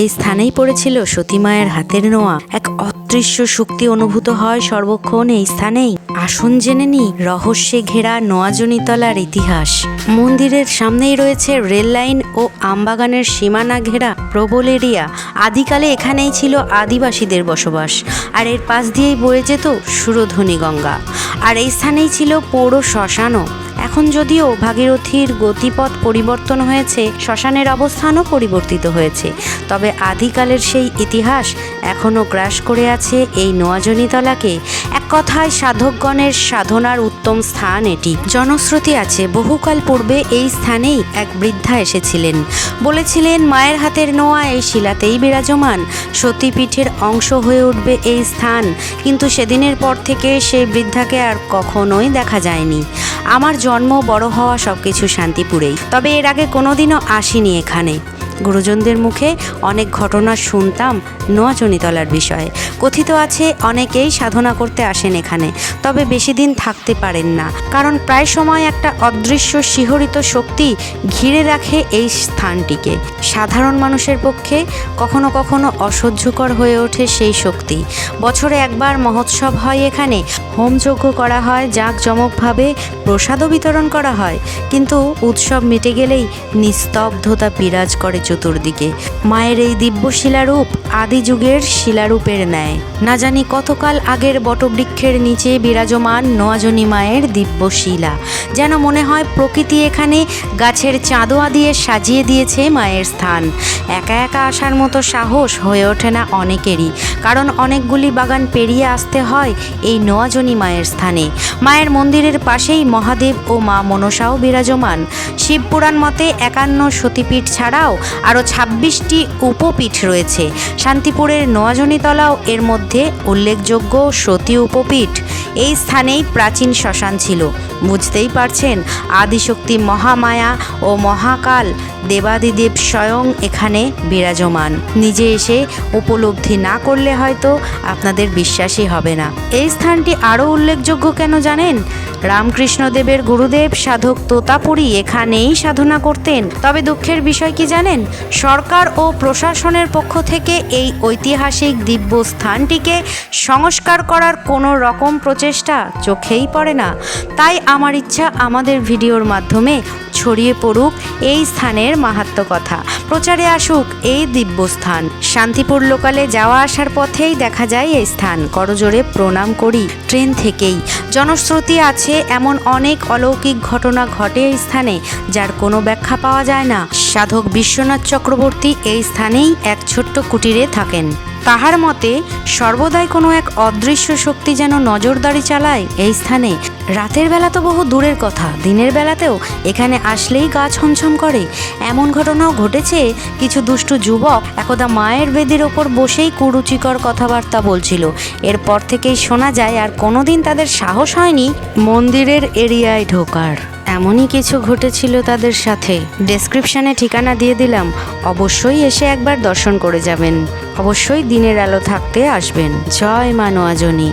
এই স্থানেই পড়েছিল সতীমায়ের হাতের নোয়া। এক অদৃশ্য শক্তি অনুভূত হয় সর্বক্ষণ এই স্থানেই। আসন জেনে নি রহস্যে ঘেরা নোয়াজনীতলার ইতিহাস। মন্দিরের সামনেই রয়েছে রেল লাইন ও আমবাগানের সীমানা ঘেরা প্রবল এরিয়া। আদিকালে এখানেই ছিল আদিবাসীদের বসবাস। আর এর পাশ দিয়েই বয়ে যেত সুরধ্বনি গঙ্গা। আর এই স্থানেই ছিল পৌর শ্মশানও। এখন যদিও ভাগীরথীর গতিপথ পরিবর্তন হয়েছে শ্মশানের অবস্থানও পরিবর্তিত হয়েছে। তবে আদিকালের সেই ইতিহাস এখনও গ্রাস করে আছে এই নোয়াজনীতলাকে এক কথায় সাধকগণের সাধনার উত্তম স্থান এটি। জনশ্রুতি আছে, বহুকাল পূর্বে এই স্থানেই এক বৃদ্ধা এসেছিলেন। বলেছিলেন, মায়ের হাতের নোয়া এই শিলাতেই বিরাজমান। সতীপীঠের অংশ হয়ে উঠবে এই স্থান। কিন্তু সেদিনের পর থেকে সেই বৃদ্ধাকে আর কখনোই দেখা যায়নি। আমার জন্ম, বড় হওয়া সব কিছু শান্তিপুরেই। তবে এর আগে কোনোদিনও আসিনি এখানে। গুরুজনদের মুখে অনেক ঘটনা শুনতাম নোয়াচনিতলার বিষয়ে। কথিত আছে, অনেকেই সাধনা করতে আসেন এখানে, তবে বেশি দিন থাকতে পারেন না। কারণ প্রায় সময় একটা অদৃশ্য শিহরিত শক্তি ঘিরে রাখে এই স্থানটিকে। সাধারণ মানুষের পক্ষে কখনো কখনো অসহ্যকর হয়ে ওঠে সেই শক্তি। বছরে একবার মহোৎসব হয় এখানে, হোমযজ্ঞ করা হয়, জাঁকজমকভাবে প্রসাদও বিতরণ করা হয়। কিন্তু উৎসব মিটে গেলেই নিস্তব্ধতা বিরাজ করে চতুর্দিকে। মায়ের এই দিব্য শিলারূপ আদি যুগের শিলারূপের ন্যায়। না জানি কতকাল আগের বটবৃক্ষের নিচে বিরাজমান নোয়াজনী মায়ের দিব্য শিলা যেন মনে হয় প্রকৃতি এখানে গাছের চাঁদোয়া দিয়ে সাজিয়ে দিয়েছে মায়ের স্থান। একা একা আসার মতো সাহস হয়ে ওঠে না অনেকেরই, কারণ অনেকগুলি বাগান পেরিয়ে আসতে হয় এই নোয়াজনী মায়ের স্থানে। মায়ের মন্দিরের পাশেই মহাদেব ও মা মনসাও বিরাজমান। শিবপুরাণ মতে একান্ন সতীপীঠ ছাড়াও আরও ছাব্বিশটি উপপীঠ রয়েছে। শান্তিপুরের নোয়াজনীতলাও এর মধ্যে উল্লেখযোগ্য সতী উপপীঠ। এই স্থানেই প্রাচীন শ্মশান ছিল। বুঝতেই পারছেন, আদিশক্তি মহামায়া ও মহাকাল দেবাদিদেব স্বয়ং এখানে বিরাজমান। নিজে এসে উপলব্ধি না করলে হয়তো আপনাদের বিশ্বাসই হবে না। এই স্থানটি আরও উল্লেখযোগ্য কেন জানেন? রামকৃষ্ণদেবের গুরুদেব সাধক তোতাপুরী এখানেই সাধনা করতেন। তবে দুঃখের বিষয় কি জানেন? সরকার ও প্রশাসনের পক্ষ থেকে এই ঐতিহাসিক দিব্য স্থানটিকে সংস্কার করার কোনো রকম প্রচেষ্টা চোখেই পড়ে না। তাই আমার ইচ্ছা আমাদের ভিডিওর মাধ্যমে ছড়িয়ে পড়ুক এই স্থানের মাহাত্ম কথা। প্রচারে আসুক এই দিব্য স্থান শান্তিপুর লোকালে যাওয়া আসার পথেই দেখা যায় এই স্থান। করজোরে প্রণাম করি ট্রেন থেকেই। জনশ্রুতি আছে এমন অনেক অলৌকিক ঘটনা ঘটে এই স্থানে, যার কোনো ব্যাখ্যা পাওয়া যায় না। সাধক বিশ্বনাথ চক্রবর্তী এই স্থানেই এক ছোট্ট কুটিরে থাকেন। তাহার মতে, সর্বদাই কোনো এক অদৃশ্য শক্তি যেন নজরদারি চালায় এই স্থানে। রাতের বেলা তো বহু দূরের কথা, দিনের বেলাতেও এখানে আসলেই গা ছমছম করে। এমন ঘটনাও ঘটেছে, কিছু দুষ্টু যুবক একদা মায়ের বেদির ওপর বসেই কুরুচিকর কথাবার্তা বলছিল। এরপর থেকেই শোনা যায়, আর কোনোদিন তাদের সাহস হয়নি মন্দিরের এরিয়ায় ঢোকার। এমনই কিছু ঘটেছিল তাদের সাথে। ডেসক্রিপশানে ঠিকানা দিয়ে দিলাম, অবশ্যই এসে একবার দর্শন করে যাবেন। অবশ্যই দিনের আলো থাকতে আসবেন। জয় মা নোয়াজনী।